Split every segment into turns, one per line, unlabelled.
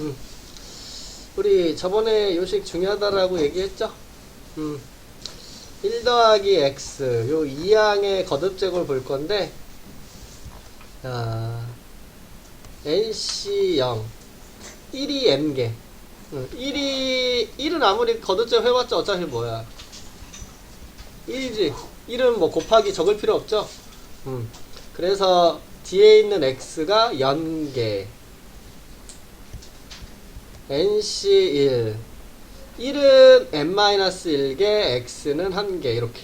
음. 우리 저번에 요식 중요하다라고 얘기했죠? 음. 1 더하기 x 요 2항의 거듭제곱을 볼 건데 아, nc0 1이 m개 음, 1이 1은 아무리 거듭제곱 해봤자 어차피 뭐야 1이지 1은 뭐 곱하기 적을 필요 없죠 음. 그래서 뒤에 있는 x가 연개 nc1 1은 n-1개 x는 1개 이렇게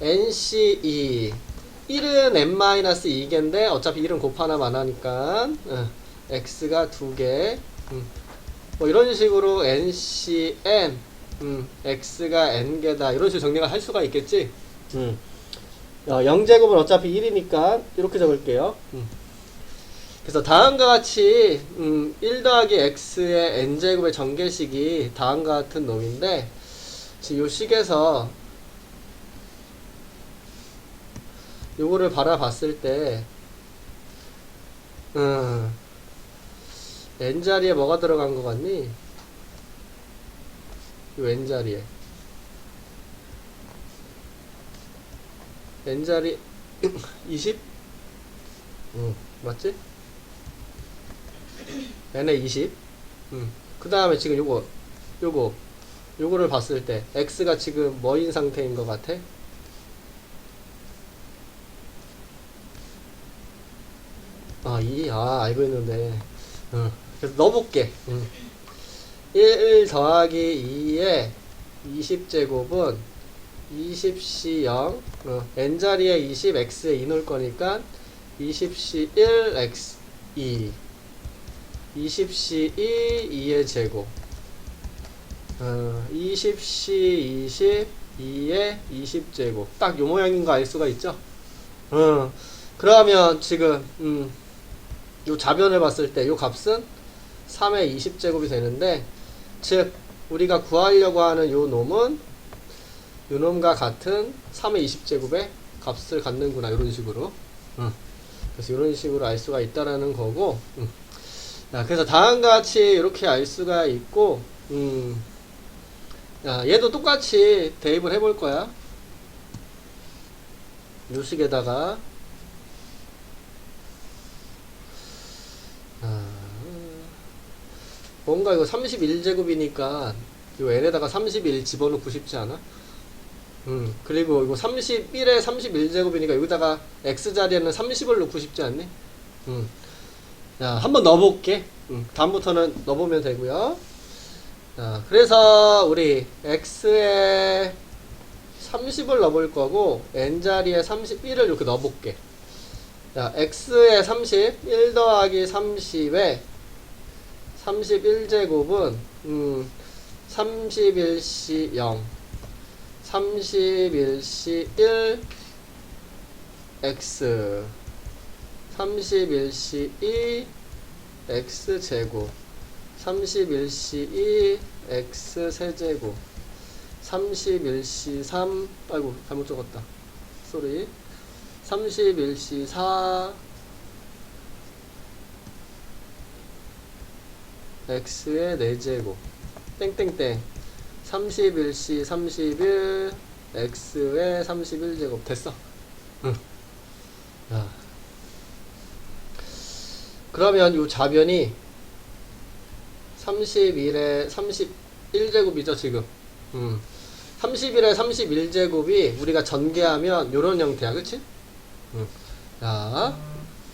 nc2 1은 n-2개인데 어차피 1은 곱하나 만 하니까 어, x가 2개 음. 뭐 이런 식으로 ncn 음, x가 n개다 이런 식으로 정리가 할 수가 있겠지 음. 어, 0제곱은 어차피 1이니까 이렇게 적을게요 음. 그래서 다음과 같이 음, 1 더하기 x의 n제곱의 전개식이 다음과 같은 놈인데 지금 요 식에서 요거를 바라봤을 때 음, n자리에 뭐가 들어간 것 같니? 요 n자리에 n자리 20? 응 맞지? N에 20. 음. 그 다음에 지금 요거, 요거, 요거를 봤을 때, x가 지금 뭐인 상태인 것 같아? 아, 2, 아, 알고 있는데. 어. 그래서 넣어볼게. 음. 1 더하기 2의 20제곱은 20C 0, 어, n자리에 20, x에 2 넣을 거니까 20C 1, x 2. 20C 2, 2의 제곱. 어, 20C 20, 2의 20제곱. 딱 요 모양인 거 알 수가 있죠? 어, 그러면 지금, 음, 요 자변을 봤을 때 요 값은 3의 20제곱이 되는데, 즉, 우리가 구하려고 하는 요 놈은 요 놈과 같은 3의 20제곱의 값을 갖는구나. 이런 식으로. 음. 그래서 이런 식으로 알 수가 있다라는 거고, 음. 자, 그래서 다음과 같이 이렇게 알 수가 있고, 음, 야, 얘도 똑같이 대입을 해볼 거야. 요 식에다가, 아, 뭔가 이거 31제곱이니까, 요 n에다가 31 집어넣고 싶지 않아? 음, 그리고 이거 31에 31제곱이니까 여기다가 x자리에는 30을 넣고 싶지 않니? 음. 자, 한번 넣어볼게. 음, 다음부터는 넣어보면 되고요. 자, 그래서 우리 x에 30을 넣어볼 거고 n자리에 31을 이렇게 넣어볼게. 자, x에 30, 1 더하기 30에 31제곱은 음, 31c 0, 31c 1 x 31c 2 x 제곱 31c 2 x 세제곱 31c 3 아이고 잘못 적었다. 쏘리 31c 4 x의 4제곱. 땡땡땡. 31c 31 x의 31제곱. 됐어. 응. 그러면 이 좌변이 31에 31제곱이죠 지금 음. 31에 31제곱이 우리가 전개하면 요런 형태야 그치? 음. 자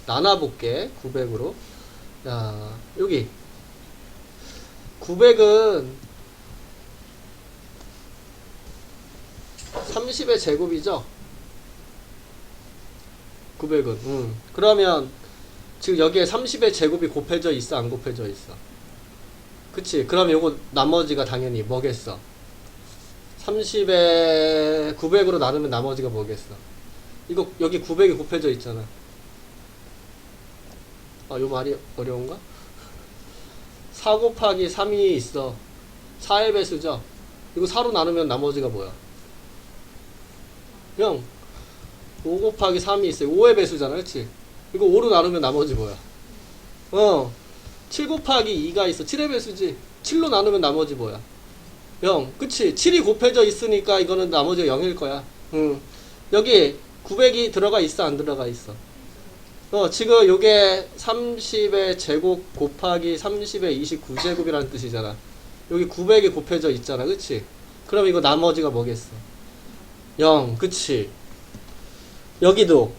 나눠볼게 900으로 자 여기 900은 30의 제곱이죠 900은 음. 그러면 지금 여기에 30의 제곱이 곱해져 있어 안 곱해져 있어? 그치? 그럼 요거 나머지가 당연히 뭐겠어? 30에 900으로 나누면 나머지가 뭐겠어? 이거 여기 900이 곱해져 있잖아. 아요 말이 어려운가? 4 곱하기 3이 있어. 4의 배수죠? 이거 4로 나누면 나머지가 뭐야? 0 5 곱하기 3이 있어요 5의 배수잖아 그치 이거 5로 나누면 나머지 뭐야? 어. 7 곱하기 2가 있어. 7의 배수지. 7로 나누면 나머지 뭐야? 0. 그치? 7이 곱해져 있으니까 이거는 나머지가 0일 거야. 응. 여기 900이 들어가 있어? 안 들어가 있어? 어, 지금 요게 30의 제곱 곱하기 30의 29제곱이라는 뜻이잖아. 여기 900이 곱해져 있잖아. 그치? 그럼 이거 나머지가 뭐겠어? 0. 그치? 여기도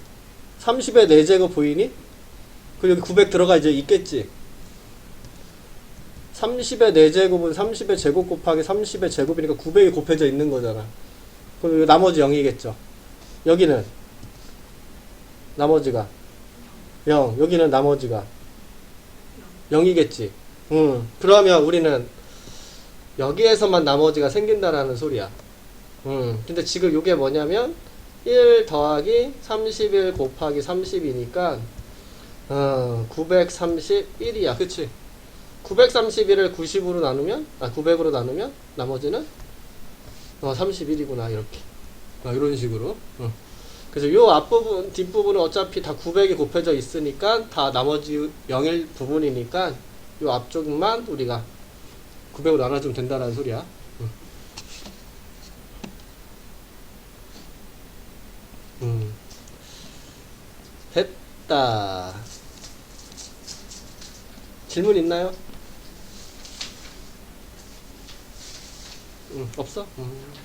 30의 4제곱 보이니? 그리고 여기 900 들어가 이제 있겠지? 30의 4제곱은 30의 제곱 곱하기 30의 제곱이니까 900이 곱해져 있는 거잖아. 그럼 나머지 0이겠죠? 여기는 나머지가 0. 여기는 나머지가 0이겠지. 음. 그러면 우리는 여기에서만 나머지가 생긴다라는 소리야. 음. 근데 지금 이게 뭐냐면 1 더하기 31 곱하기 30이니까 어, 931이야. 그치? 931을 90으로 나누면 아 900으로 나누면 나머지는 어 31이구나 이렇게 어, 이런 식으로 어. 그래서 요 앞부분 뒷부분은 어차피 다 900이 곱해져 있으니까 다 나머지 0일 부분이니까 요 앞쪽만 우리가 900으로 나눠주면 된다라는 소리야 됐다 질문 있나요? 응, 없어? 음.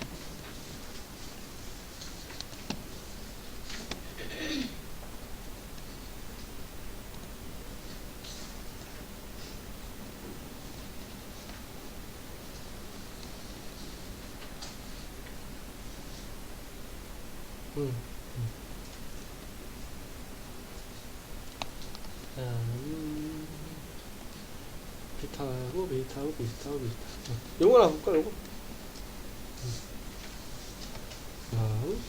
음. 자, 음. 비슷하고 비슷하고 비슷하고 비슷하고 요거나 볼까 요거? 다음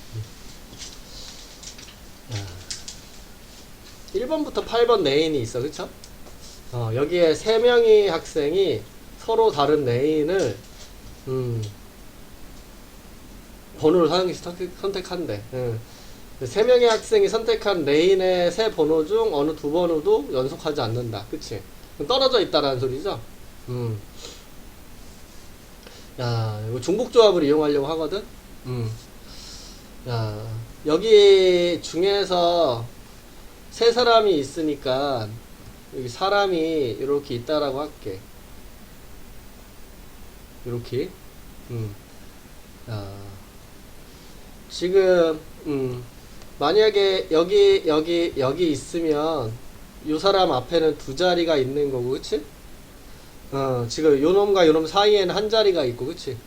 1번부터 8번 레인이 있어 그쵸? 어, 여기에 3명의 학생이 서로 다른 레인을 음, 번호를 선택, 선택- 선택한대 음. 3명의 학생이 선택한 레인의 세 번호 중 어느 두 번호도 연속하지 않는다 그치? 떨어져 있다라는 소리죠? 음. 야, 이거 중복 조합을 이용하려고 하거든? 음. 야, 여기 중에서 세 사람이 있으니까 여기 사람이 이렇게 있다라고 할게. 이렇게. 음. 야, 지금 음. 만약에 여기 여기 여기 있으면 요 사람 앞에는 두 자리가 있는 거고, 그치? 어, 지금 요 놈과 요놈 사이에는 한 자리가 있고, 그치?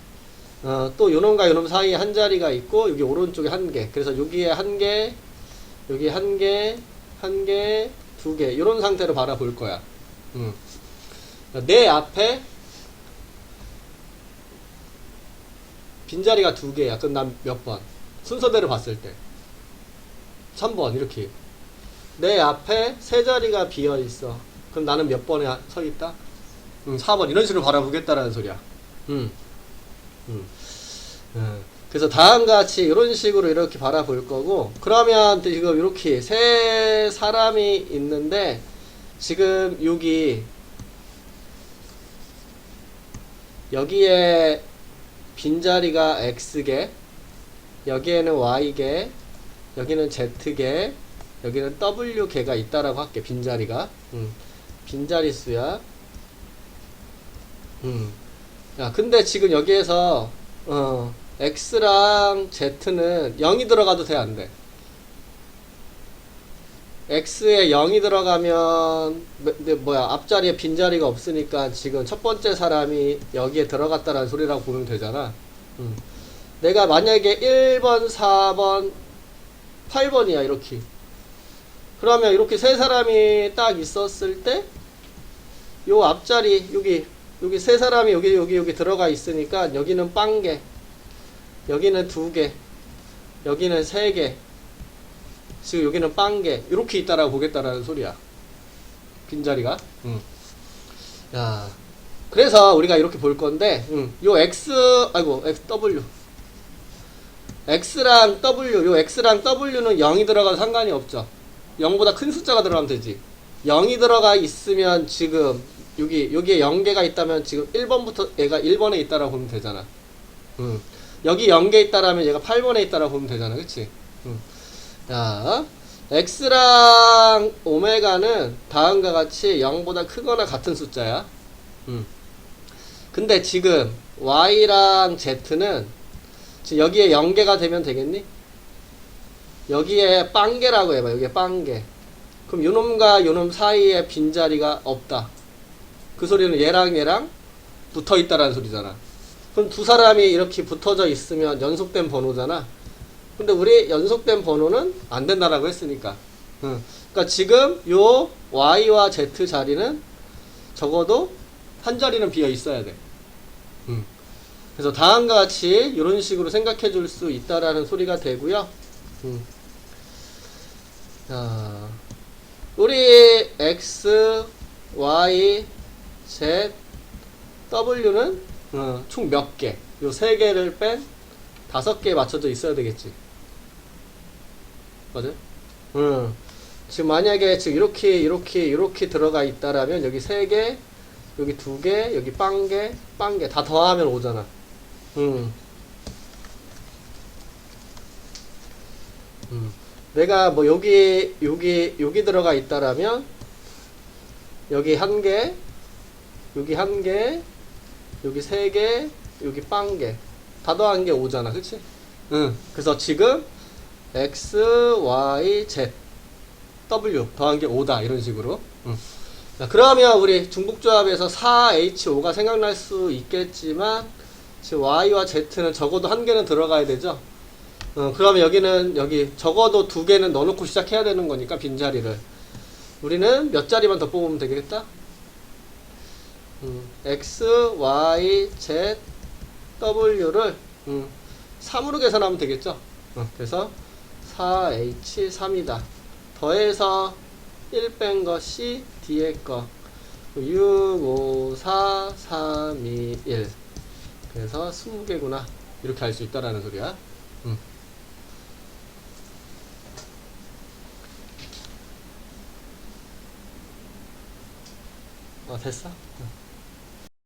어, 또 요놈과 요놈 사이에 한 자리가 있고 여기 오른쪽에 한 개. 그래서 여기에 한 개, 여기 한 개, 한 개, 두 개. 이런 상태로 바라볼 거야. 음. 내 앞에 빈자리가 두 개야. 그럼 난 몇 번? 순서대로 봤을 때. 3번 이렇게. 내 앞에 세 자리가 비어 있어. 그럼 나는 몇 번에 서 있다? 음, 4번 이런 식으로 바라보겠다라는 소리야. 음. 음. 음. 그래서 다음과 같이 이런 식으로 이렇게 바라볼 거고 그러면 지금 이렇게 세 사람이 있는데 지금 여기 여기에 빈자리가 X개 여기에는 Y개 여기는 Z개 여기는 W개가 있다라고 할게 빈자리가 음. 빈자리 수야 음. 야, 근데 지금 여기에서, 어, X랑 Z는 0이 들어가도 돼, 안 돼? X에 0이 들어가면, 뭐- 뭐야, 앞자리에 빈자리가 없으니까 지금 첫 번째 사람이 여기에 들어갔다라는 소리라고 보면 되잖아. 음. 내가 만약에 1번, 4번, 8번이야, 이렇게. 그러면 이렇게 세 사람이 딱 있었을 때, 요 앞자리, 여기, 여기 세 사람이 여기 여기 여기 들어가 있으니까 여기는 빵개 여기는 두개 여기는 세개 지금 여기는 빵개 이렇게 있다라고 보겠다라는 소리야 빈자리가 응. 야 그래서 우리가 이렇게 볼 건데 응. 요 x 아이고 x w x랑 w 요 x랑 w는 0이 들어가도 상관이 없죠 0보다 큰 숫자가 들어가면 되지 0이 들어가 있으면 지금 여기 여기에 0개가 있다면 지금 1번부터 얘가 1번에 있다라고 보면 되잖아. 응. 여기 0개 있다라면 얘가 8번에 있다라고 보면 되잖아. 그치? 응. 자, x랑 오메가는 다음과 같이 0보다 크거나 같은 숫자야. 음. 근데 지금 y랑 z는 지금 여기에 0개가 되면 되겠니? 여기에 빵개라고 해봐. 여기에 빵개. 그럼 요놈과 요놈 사이에 빈자리가 없다. 그 소리는 얘랑 얘랑 붙어 있다라는 소리잖아. 그럼 두 사람이 이렇게 붙어져 있으면 연속된 번호잖아. 근데 우리 연속된 번호는 안 된다라고 했으니까. 응. 그러니까 지금 요 y와 z 자리는 적어도 한 자리는 비어 있어야 돼. 응. 그래서 다음과 같이 이런 식으로 생각해 줄 수 있다라는 소리가 되고요. 응. 자, 우리 x, y, z, w는 어, 총몇 개? 요 세 개를 뺀 다섯 개에 맞춰져 있어야 되겠지. 맞아요? 응. 지금 만약에 지금 이렇게 이렇게 이렇게 들어가 있다라면 여기 세 개, 여기 두 개, 여기 빵 개, 빵 개 다 더하면 오잖아. 응. 음. 내가 뭐 여기 여기 여기 들어가 있다라면 여기 한 개, 여기 한 개, 여기 세 개, 여기 빵 개 다 더한 게 오잖아, 그렇지? 응. 그래서 지금 x, y, z, w 더한 게 5다 이런 식으로. 응. 자, 그러면 우리 중복조합에서 4H5가 생각날 수 있겠지만 지금 Y와 Z는 적어도 한 개는 들어가야 되죠. 어, 그러면 여기는 여기 적어도 두 개는 넣어놓고 시작해야 되는 거니까 빈자리를 우리는 몇 자리만 더 뽑으면 되겠다. 음, X, Y, Z, W를 음, 3으로 계산하면 되겠죠. 어, 그래서 4H3이다. 더해서 1뺀 것이 뒤에 거. 6, 5, 4, 3, 2, 1. 그래서 20개구나. 이렇게 할 수 있다라는 소리야. 음. 어, 됐어? 어.